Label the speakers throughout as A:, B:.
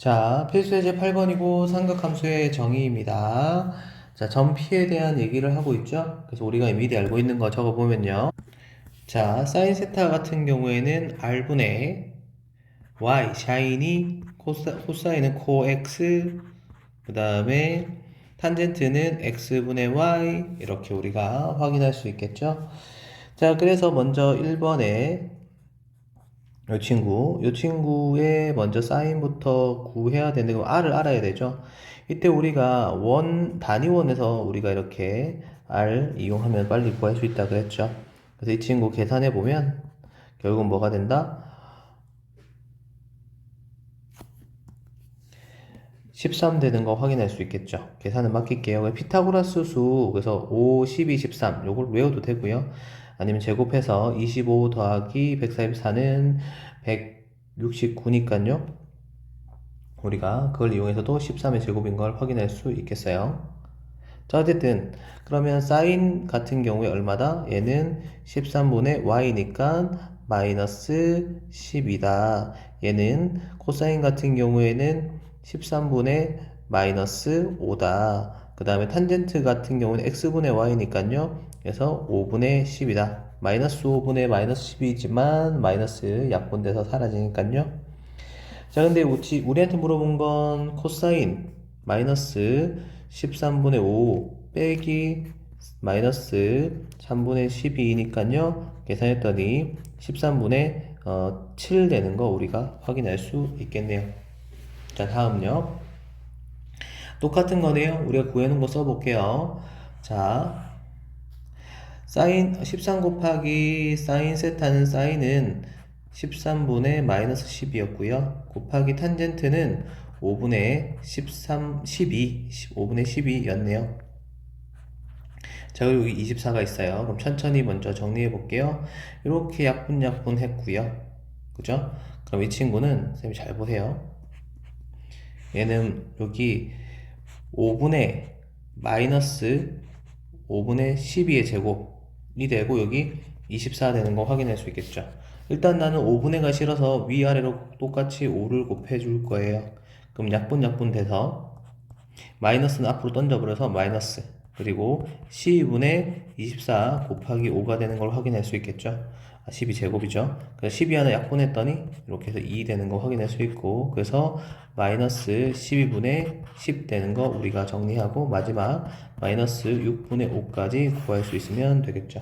A: 자, 필수 예제 8번이고 삼각함수의 정의입니다. 자, 점 P에 대한 얘기를 하고 있죠. 그래서 우리가 미리 알고 있는 거 적어 보면요. 자, 사인 세타 같은 경우에는 R분의 Y, 코사, 코사인은 코 X, 그 다음에 탄젠트는 X분의 Y 이렇게 우리가 확인할 수 있겠죠. 자, 그래서 먼저 1번에 이 친구, 이 친구의 먼저 사인부터 구해야 되는데 그럼 R을 알아야 되죠. 이때 우리가 원 단위원에서 우리가 이렇게 R 이용하면 빨리 구할 수 있다 그랬죠. 그래서 이 친구 계산해 보면 결국 뭐가 된다? 13 되는 거 확인할 수 있겠죠. 계산은 맡길게요. 피타고라스 수, 그래서 5, 12, 13, 요걸 외워도 되고요. 아니면 제곱해서 25 더하기 144는 169니까요. 우리가 그걸 이용해서도 13의 제곱인 걸 확인할 수 있겠어요. 자, 어쨌든, 그러면 사인 같은 경우에 얼마다? 얘는 13분의 y니까 마이너스 10이다. 얘는 코사인 같은 경우에는 13분의 마이너스 5다. 그 다음에 탄젠트 같은 경우는 x분의 y니까요. 그래서 5분의 10이다. 마이너스 5분의 마이너스 10이지만 마이너스 약분돼서 사라지니까요. 자, 근데 우리, 우리한테 물어본 건 코사인 마이너스 13분의 5 빼기 마이너스 3분의 12니까요. 계산했더니 13분의 어, 7 되는 거 우리가 확인할 수 있겠네요. 자, 다음요. 똑같은 거네요. 우리가 구해놓은 거 써볼게요. 자, 사인 13 곱하기 사인 세타는 사인은 13분의 마이너스 10이었고요. 곱하기 탄젠트는 5분의 13, 12, 5분의 12였네요. 자, 그리고 여기 24가 있어요. 그럼 천천히 먼저 정리해 볼게요. 이렇게 약분약분 했고요. 그죠? 그럼 이 친구는, 선생님이 잘 보세요. 얘는 여기 5분의 마이너스 5분의 12의 제곱 이 되고 여기 24 되는 거 확인할 수 있겠죠. 일단 나는 5분의 가 싫어서 위아래로 똑같이 5를 곱해 줄 거예요. 그럼 약분 약분 돼서 마이너스는 앞으로 던져버려서 마이너스 그리고 12분의 24 곱하기 5가 되는 걸 확인할 수 있겠죠. 12제곱이죠. 그래서 12 하나 약분했더니 이렇게 해서 2 되는 거 확인할 수 있고 그래서 마이너스 12분의 10 되는 거 우리가 정리하고 마지막 마이너스 6분의 5까지 구할 수 있으면 되겠죠.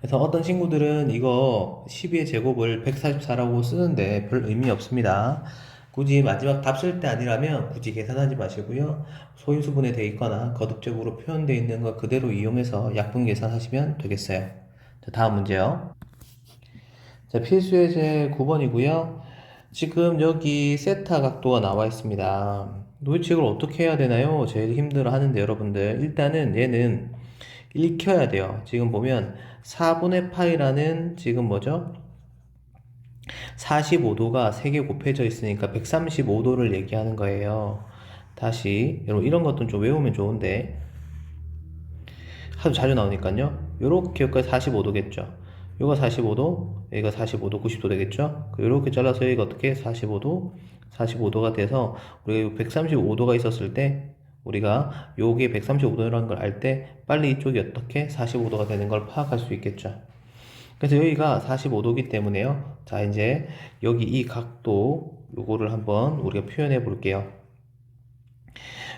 A: 그래서 어떤 친구들은 이거 12의 제곱을 144라고 쓰는데 별 의미 없습니다. 굳이 마지막 답 쓸 때 아니라면 굳이 계산하지 마시고요. 소인수분해 돼 있거나 거듭적으로 표현되어 있는 거 그대로 이용해서 약분 계산하시면 되겠어요. 자, 다음 문제요. 자, 필수예제 9번이고요. 지금 여기 세타 각도가 나와 있습니다. 도대체 이걸 어떻게 해야 되나요? 제일 힘들어 하는데 여러분들 일단은 얘는 읽혀야 돼요. 지금 보면 4분의 파이라는 지금 뭐죠? 45도가 3개 곱해져 있으니까 135도를 얘기하는 거예요. 다시 여러분 이런 것도 좀 외우면 좋은데 하도 자주 나오니까요. 요렇게 여기까지 45도겠죠. 요거 45도, 여기가 45도, 90도 되겠죠. 요렇게 잘라서 여기가 어떻게 45도, 45도가 돼서 우리가 135도가 있었을 때 우리가 요게 135도라는 걸 알 때 빨리 이쪽이 어떻게 45도가 되는 걸 파악할 수 있겠죠. 그래서 여기가 45도기 때문에요. 자, 이제 여기 이 각도 요거를 한번 우리가 표현해 볼게요.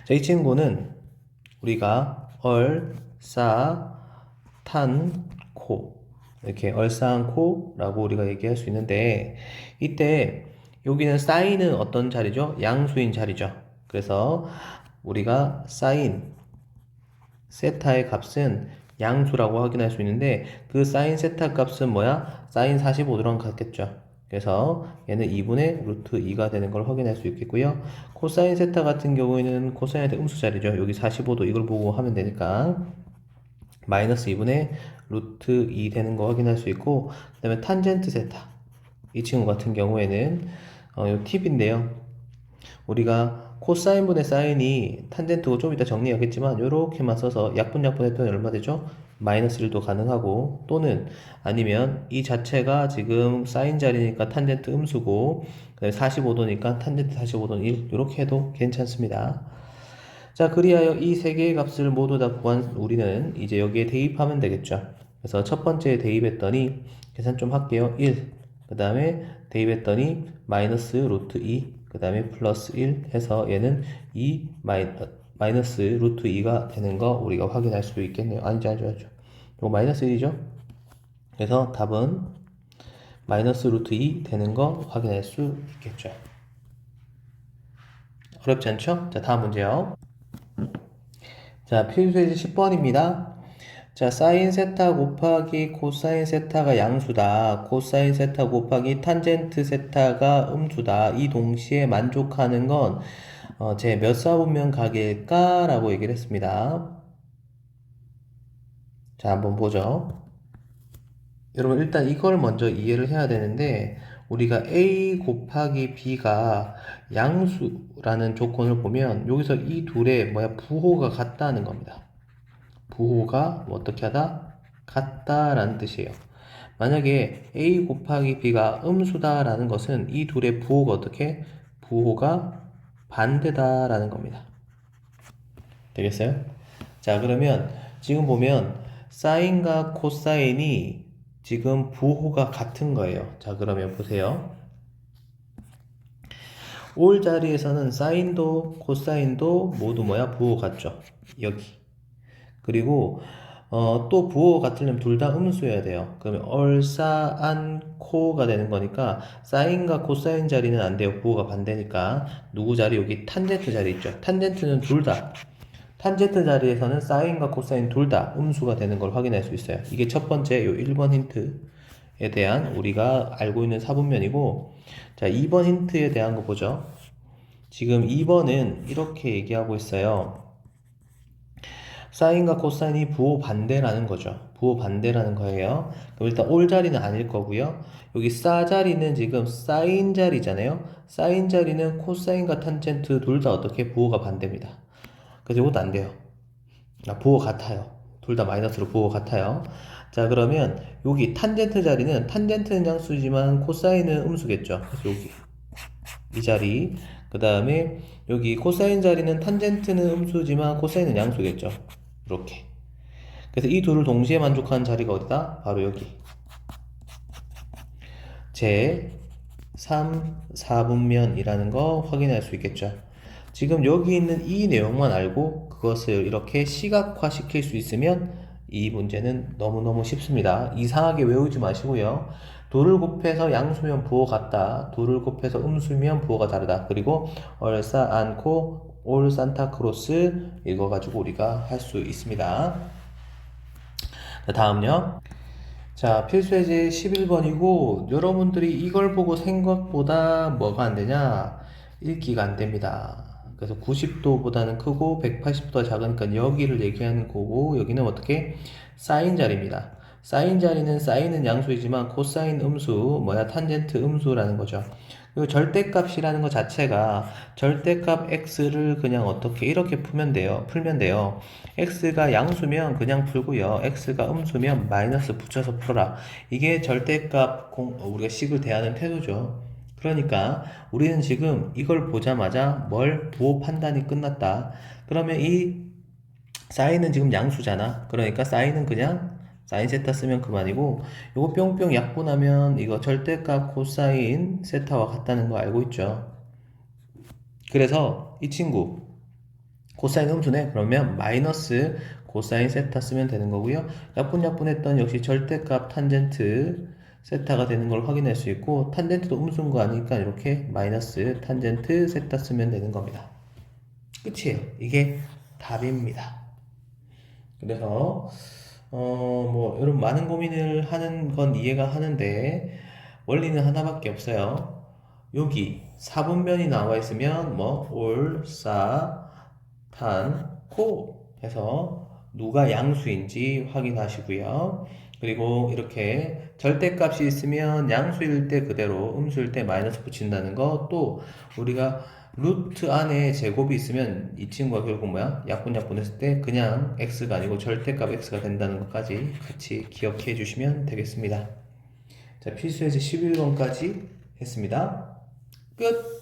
A: 자, 이 친구는 우리가 얼, 싸, 탄, 코 이렇게 얼싸안코라고 우리가 얘기할 수 있는데 이때 여기는 사인은 어떤 자리죠? 양수인 자리죠. 그래서 우리가 사인 세타의 값은 양수라고 확인할 수 있는데 그 사인 세타 값은 뭐야? 사인 45도랑 같겠죠. 그래서 얘는 2분의 루트 2가 되는 걸 확인할 수 있겠고요. 코사인 세타 같은 경우에는 코사인의 음수 자리죠. 여기 45도 이걸 보고 하면 되니까 마이너스 2분의 루트 2 되는 거 확인할 수 있고 그 다음에 탄젠트 세타 이 친구 같은 경우에는 어, 요 팁인데요. 우리가 코사인분의 사인이 탄젠트고 좀 이따 정리하겠지만 이렇게만 써서 약분 약분 했더니 얼마 되죠? 마이너스 1도 가능하고 또는 아니면 이 자체가 지금 사인 자리니까 탄젠트 음수고 45도니까 탄젠트 45도는 1 이렇게 해도 괜찮습니다. 자, 그리하여 이 세 개의 값을 모두 다 구한 우리는 이제 여기에 대입하면 되겠죠. 그래서 첫 번째 대입했더니 계산 좀 할게요. 1. 그 다음에 대입했더니 마이너스 루트 2. 그 다음에 플러스 1 해서 얘는 2 마이, 마이너스 루트 2가 되는 거 우리가 확인할 수 있겠네요. 아니죠, 아니죠, 아니죠. 이거 마이너스 1이죠. 그래서 답은 마이너스 루트 2 되는 거 확인할 수 있겠죠. 어렵지 않죠? 자, 다음 문제요. 자, 필수예제 10번입니다. 자, 사인 세타 곱하기 코사인 세타가 양수다. 코사인 세타 곱하기 탄젠트 세타가 음수다. 이 동시에 만족하는 건, 어, 제 몇 사분면 가게일까? 라고 얘기를 했습니다. 자, 한번 보죠. 여러분, 일단 이걸 먼저 이해를 해야 되는데, 우리가 A 곱하기 B가 양수라는 조건을 보면, 여기서 이 둘의 뭐야, 부호가 같다는 겁니다. 부호가 뭐 어떻게 하다? 같다라는 뜻이에요. 만약에 A 곱하기 B가 음수다라는 것은 이 둘의 부호가 어떻게? 부호가 반대다라는 겁니다. 되겠어요? 자, 그러면 지금 보면 사인과 코사인이 지금 부호가 같은 거예요. 자, 그러면 보세요. 올 자리에서는 사인도 코사인도 모두 뭐야? 부호 같죠? 여기. 그리고 어, 또 부호 같으려면 둘 다 음수여야 돼요. 그러면 얼싸안 코가 되는 거니까 사인과 코사인 자리는 안 돼요. 부호가 반대니까 누구 자리 여기 탄젠트 자리 있죠. 탄젠트는 둘 다. 탄젠트 자리에서는 사인과 코사인 둘 다 음수가 되는 걸 확인할 수 있어요. 이게 첫 번째 요 1번 힌트에 대한 우리가 알고 있는 사분면이고 자 2번 힌트에 대한 거 보죠. 지금 2번은 이렇게 얘기하고 있어요. 사인과 코사인이 부호 반대라는 거죠. 부호 반대라는 거예요. 그럼 일단 올 자리는 아닐 거고요. 여기 싸 자리는 지금 사인 자리잖아요. 사인 자리는 코사인과 탄젠트 둘 다 어떻게 부호가 반대입니다. 그래서 이것도 안 돼요. 아, 부호 같아요. 둘 다 마이너스로 부호 같아요. 자 그러면 여기 탄젠트 자리는 탄젠트는 양수지만 코사인은 음수겠죠. 그래서 여기 이 자리 그 다음에 여기 코사인 자리는 탄젠트는 음수지만 코사인은 양수겠죠. 이렇게. 그래서 이 둘을 동시에 만족하는 자리가 어디다? 바로 여기. 제 3, 4분면이라는 거 확인할 수 있겠죠. 지금 여기 있는 이 내용만 알고 그것을 이렇게 시각화 시킬 수 있으면 이 문제는 너무너무 쉽습니다. 이상하게 외우지 마시고요. 도를 곱해서 양수면 부호 같다. 도를 곱해서 음수면 부호가 다르다. 그리고 얼싸 안고 올 산타크로스 읽어가지고 우리가 할 수 있습니다. 자, 다음요. 자, 필수 예제 11번이고, 여러분들이 이걸 보고 생각보다 뭐가 안 되냐? 읽기가 안 됩니다. 그래서 90도보다는 크고 180도가 작으니까 여기를 얘기하는 거고, 여기는 어떻게? 사인 자리입니다. 사인 자리는 사인은 양수이지만 코사인 음수, 뭐야, 탄젠트 음수라는 거죠. 그리고 절대값이라는 것 자체가 절대값 x를 그냥 어떻게 이렇게 풀면 돼요. 풀면 돼요. x가 양수면 그냥 풀고요. x가 음수면 마이너스 붙여서 풀어라. 이게 절대값 공, 우리가 식을 대하는 태도죠. 그러니까 우리는 지금 이걸 보자마자 뭘 부호 판단이 끝났다. 그러면 이 사인은 지금 양수잖아. 그러니까 사인은 그냥 사인 세타 쓰면 그만이고 요거 뿅뿅 약분하면 이거 절대값 코사인 세타와 같다는 거 알고 있죠 그래서 이 친구 코사인 음수네 그러면 마이너스 코사인 세타 쓰면 되는 거고요 약분 약분했던 역시 절대값 탄젠트 세타가 되는 걸 확인할 수 있고 탄젠트도 음수인 거 아니까 이렇게 마이너스 탄젠트 세타 쓰면 되는 겁니다 끝이에요 이게 답입니다 그래서 어, 뭐, 여러분, 많은 고민을 하는 건 이해가 하는데, 원리는 하나밖에 없어요. 여기, 사분면이 나와 있으면, 뭐, 올, 싸, 탄, 코 해서 누가 양수인지 확인하시고요. 그리고 이렇게 절대값이 있으면 양수일 때 그대로, 음수일 때 마이너스 붙인다는 거, 또 우리가 루트 안에 제곱이 있으면 이 친구가 결국 뭐야? 약분약분 했을 때 그냥 x가 아니고 절대값 x가 된다는 것까지 같이 기억해 주시면 되겠습니다. 자, 필수에서 11번까지 했습니다. 끝.